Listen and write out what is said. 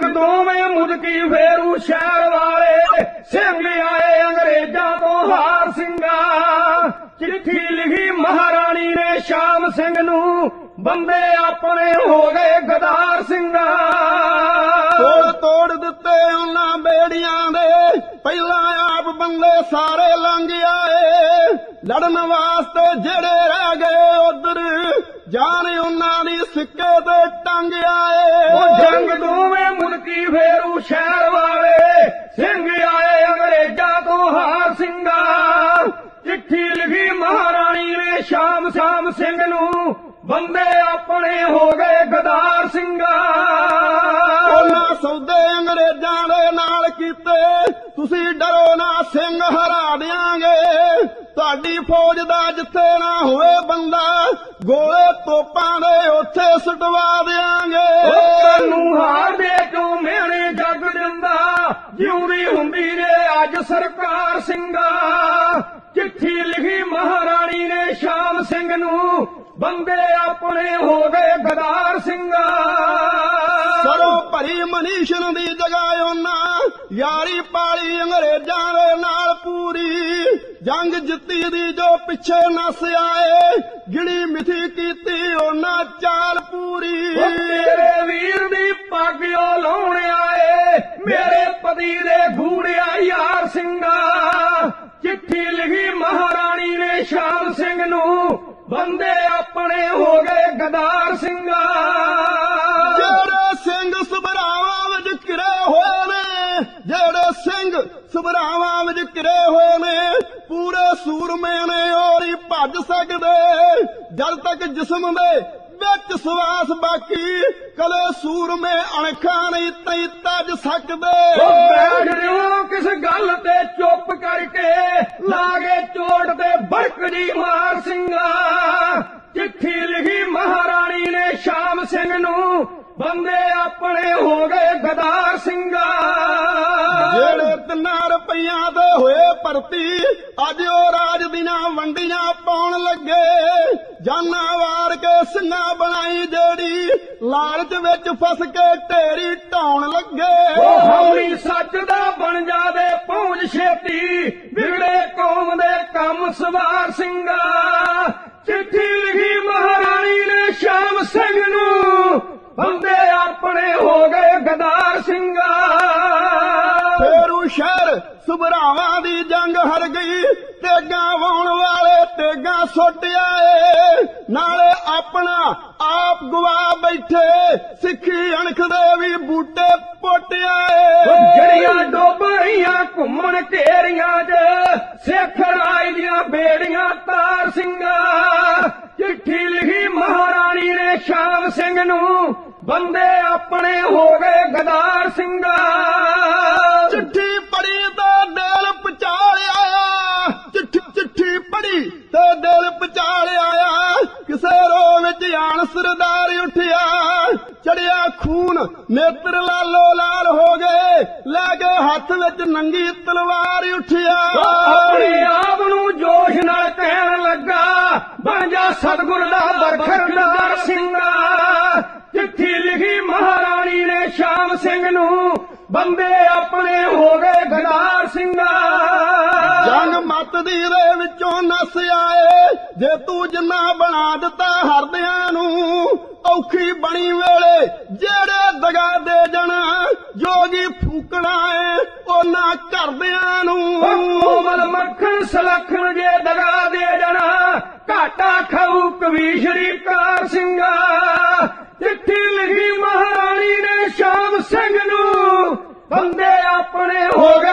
ਜੰਗ ਦੋਵੇਂ ਮੁਦਕੀ ਫੇਰੂ ਸ਼ਹਿਰ ਵਾਲੇ ਸਿੰਘ ਆਏ ਅੰਗਰੇਜ਼ਾਂ ਤੋਂ ਹਾਰ ਸਿੰਘਾ। ਚਿੱਠੀ ਲਿਖੀ ਮਹਾਰਾਣੀ ਨੇ ਸ਼ਾਮ ਸਿੰਘ ਨੂੰ, ਬੰਦੇ ਆਪਣੇ ਹੋ ਗਏ ਗਦਾਰ ਸਿੰਘਾ। ਤੋੜ ਤੋੜ ਦਿੱਤੇ ਉਹਨਾਂ ਬੇੜੀਆਂ ਦੇ, ਪਹਿਲਾਂ ਆਪ ਬੰਦੇ ਸਾਰੇ ਲੰਘ ਆਏ। ਲੜਨ ਵਾਸਤੇ ਜਿਹੜੇ ਰਹਿ ਗਏ ਉਧਰ, ਜਾਨ ਉਹਨਾਂ ਦੀ ਸਿੱਕੇ ਤੇ ਟੰਗ ਆਏ। ਸ਼ਾਮ ਸਿੰਘ ਨੂੰ ਬੰਦੇ ਆਪਣੇ ਹੋ ਗਏ ਗਦਾਰ ਸਿੰਘਾ। ਉਹਨਾਂ ਸੌਦੇ ਅੰਗਰੇਜ਼ਾਂ ਦੇ ਨਾਲ ਕੀਤੇ। ਤੁਸੀਂ ਡਰੋ ਨਾ ਸਿੰਘ ਹਰਾ ਦਿਆਂਗੇ। ਤੁਹਾਡੀ ਫੌਜ ਦਾ ਜਿੱਥੇ ਨਾ ਹੋਵੇ ਬੰਦਾ ਗੋਲੇ ਤੋਪਾਂ ਦੇ ਉੱਥੇ ਸੁਟਵਾ ਦਿਆਂਗੇ। ਨੂੰ ਹਾਰ ਦੇ ਕਿਉਂ ਮਿਹਣੇ ਜੱਗ ਦਿੰਦਾ? ਜਿਉਂਦੀ ਹੁੰਦੀ ਨੇ ਅੱਜ ਸਰਕਾਰ ਸਿੰਘਾ। ਚਿੱਠੀ ਲਿਖੀ ਸ਼ਾਮ ਸਿੰਘ ਨੂੰ ਬੰਦੇ ਆਪਣੇ ਹੋ ਗਏ ਗਦਾਰ ਸਿੰਘਾ। ਸਰੋਂ ਭਰੀ ਮਨੀਸ਼ਨ ਦੀ ਜਗ੍ਹਾ ਉਹਨਾਂ ਯਾਰੀ ਪਾਲੀ ਅੰਗਰੇਜ਼ਾਂ ਦੇ ਨਾਲ ਪੂਰੀ। ਜੰਗ ਜਿੱਤੀ ਦੀ ਜੋ ਪਿੱਛੇ ਨਸ ਆਏ ਗਿਣੀ ਮਿਥੀ ਕੀਤੀ ਉਹਨਾਂ ਚਾਲ ਪੂਰੀ। ਮੇਰੇ ਵੀਰ ਦੀ ਪੱਗ ਉਹ ਲਾਉਣ ਆਏ ਮੇਰੇ ਪਤੀ ਦੇ ਗੂੜਿਆ ਯਾਰ ਸਿੰਘਾ। ਚਿੱਠੀ ਲਿਖੀ ਮਹਾਰਾਣੀ ਨੇ ਸ਼ਾਮ ਸਿੰਘ ਨੂੰ ਬੰਦੇ ਆਪਣੇ ਹੋ ਗਏ ਗਦਾਰ ਸਿੰਘਾ। ਜਿਹੜੇ ਸਿੰਘ ਸਭਰਾਵਾਂ ਵਿੱਚ ਘਿਰੇ ਹੋਏ ਨੇ ਜਿਹੜੇ ਸਿੰਘ ਸਭਰਾਵਾਂ ਵਿੱਚ ਘਿਰੇ ਹੋਏ ਨੇ ਪੂਰੇ ਸੂਰਮੇ ਨੇ ਔਰ ਭੱਜ ਸਕਦੇ। ਜਦ ਤੱਕ ਜਿਸਮ ਦੇ ਵਿੱਚ ਸਵਾਸ ਬਾਕੀ ਕਲੇ ਸੂਰਮੇ ਅਣਖਾਂ ਨਹੀਂ ਤਈ ਤੱਜ ਸਕਦੇ। ਉਹ ਬੈਠ ਰਿਓ ਕਿਸ ਗੱਲ ਤੇ ਚੁੱਪ ਕਰਕੇ ਬੰਦੇ ਆਪਣੇ ਹੋ ਗਏ ਗਦਾਰ ਸਿੰਘਾ ਜਿਹੜੇ ਤਿੰਨਾਂ ਰੁਪਈਆਂ ਦੇ ਹੋਏ ਭਰਤੀ, ਅੱਜ ਉਹ ਰਾਜ ਦੀਆਂ ਵੰਡੀਆਂ ਪਾਉਣ ਲੱਗੇ। ਜਾਨਾਂ ਵਾਰ ਕੇ ਸਿੰਘਾਂ ਬਣਾਈ ਜਿਹੜੀ ਲਾਲਚ ਵਿੱਚ ਫਸ ਕੇ ਢੇਰੀ ਗਦਾਰ ਸਿੰਘਾ। ਫੇਰੂ ਸ਼ਹਿਰ ਸੁਭਰਾਵਾਂ ਦੀ ਜੰਗ ਹਰ ਗਈ ਤੇਗਾਂ ਵਾਉਣ ਵਾਲੇ ਤੇਗਾਂ ਸੁੱਟ ਆਏ। ਨਾਲੇ ਆਪਣਾ ਆਪ ਗਵਾ ਬੈਠੇ ਸਿੱਖੀ ਅਣਖ ਦੇ ਵੀ ਬੂਟੇ ਪੁੱਟ ਆਏ। ਜਿਹੜੀਆਂ ਡੁੱਬ ਸ਼ਾਮ ਸਿੰਘ ਨੂੰ ਬੰਦੇ ਆਪਣੇ ਹੋ ਗਏ ਗਦਾਰ ਸਿੰਘਾ ਚਿੱਠੀ ਪੜੀ ਤੇ ਦਿਲ ਪਚਾਲਿਆ ਚਿੱਠੀ ਚਿੱਠੀ ਪੜੀ ਤੇ ਦਿਲ ਪਚਾਲਿਆ ਕਿਸੇ ਰੋ ਵਿੱਚ ਆਣ ਸਰਦਾਰ ਉੱਠਿਆ। ਚੜਿਆ ਖੂਨ ਨੇਤਰ ਲਾਲੋ ਲਾਲ ਹੋ ਗਏ। ਲੈ ਕੇ ਹੱਥ ਵਿੱਚ ਨੰਗੀ ਤਲਵਾਰ ਉੱਠਿਆ। ਆਪਣੇ ਆਪ ਨੂੰ ਜੋਸ਼ ਨਾਲ ਕਹਿਣ ਲੱਗਾ ਬਣ ਜਾ ਸਤਗੁਰ ਦਾ ਬਰਖਰਦਾਰ ਸਿੰਘ ਨੂੰ ਬੰਦੇ ਆਪਣੇ ਹੋ ਗਏ ਗਦਾਰ ਸਿੰਘਾ ਜੰਗ ਮੱਤ ਦੀ ਦੇ ਵਿੱਚੋਂ ਨਸ ਆਏ ਜੇ ਤੂੰ ਜਿੰਨਾ ਬਣਾ ਦਿੱਤਾ ਹਰਦਿਆਂ ਨੂੰ ਔਖੀ ਬਣੀ ਵੇਲੇ ਜਿਹੜੇ ਦਗਾ ਦੇ ਜਣਾ ਜੋਗੀ ਫੂਕਣਾ ਏ ਉਹਨਾਂ ਕਰਦਿਆਂ ਨੂੰ। ਕੋਮਲ ਮੱਖਣ ਸਲਖਣ ਜੇ ਦਗਾ ਦੇ ਜਣਾ ਘਾਟਾ ਖਾਊ ਕਵੀ ਸ਼੍ਰੀ ਕਾਰ ਸਿੰਘਾ ਚਿੱਠੀ ਲਿਖੀ ਸ਼ਾਮ ਸਿੰਘ ਨੂੰ ਬੰਦੇ ਆਪਣੇ ਹੋ ਗਏ।